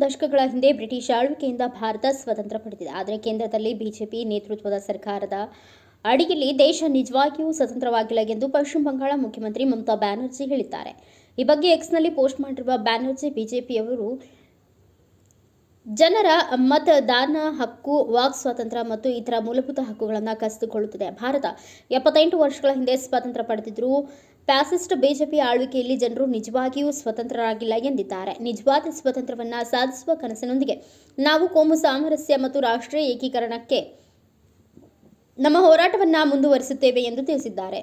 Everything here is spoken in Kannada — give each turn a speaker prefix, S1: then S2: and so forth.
S1: ದಶಕಗಳ ಹಿಂದೆ ಬ್ರಿಟಿಷ್ ಆಳ್ವಿಕೆಯಿಂದ ಭಾರತ ಸ್ವತಂತ್ರ ಪಡೆದಿದೆ. ಆದರೆ ಕೇಂದ್ರದಲ್ಲಿ ಬಿಜೆಪಿ ನೇತೃತ್ವದ ಸರ್ಕಾರದ ಅಡಿಯಲ್ಲಿ ದೇಶ ನಿಜವಾಗಿಯೂ ಸ್ವತಂತ್ರವಾಗಿಲ್ಲ ಎಂದು ಪಶ್ಚಿಮ ಬಂಗಾಳ ಮುಖ್ಯಮಂತ್ರಿ ಮಮತಾ ಬ್ಯಾನರ್ಜಿ ಹೇಳಿದ್ದಾರೆ. ಈ ಬಗ್ಗೆ ಎಕ್ಸ್ನಲ್ಲಿ ಪೋಸ್ಟ್ ಮಾಡಿರುವ ಬ್ಯಾನರ್ಜಿ, ಬಿಜೆಪಿಯವರು ಜನರ ಮತದಾನ ಹಕ್ಕು, ವಾಕ್ ಸ್ವಾತಂತ್ರ್ಯ ಮತ್ತು ಇತರ ಮೂಲಭೂತ ಹಕ್ಕುಗಳನ್ನು ಕಸಿದುಕೊಳ್ಳುತ್ತದೆ. ಭಾರತ ಎಪ್ಪತ್ತೆಂಟು ವರ್ಷಗಳ ಹಿಂದೆ ಸ್ವಾತಂತ್ರ್ಯ ಪಡೆದಿದ್ದರೂ ಫ್ಯಾಸಿಸ್ಟ್ ಬಿಜೆಪಿ ಆಳ್ವಿಕೆಯಲ್ಲಿ ಜನರು ನಿಜವಾಗಿಯೂ ಸ್ವತಂತ್ರರಾಗಿಲ್ಲ ಎಂದಿದ್ದಾರೆ. ನಿಜವಾದ ಸ್ವಾತಂತ್ರ್ಯವನ್ನು ಸಾಧಿಸುವ ಕನಸಿನೊಂದಿಗೆ ನಾವು ಕೋಮು ಸಾಮರಸ್ಯ ಮತ್ತು ರಾಷ್ಟ್ರೀಯ ಏಕೀಕರಣಕ್ಕೆ ನಮ್ಮ ಹೋರಾಟವನ್ನು ಮುಂದುವರಿಸುತ್ತೇವೆ ಎಂದು ತಿಳಿಸಿದ್ದಾರೆ.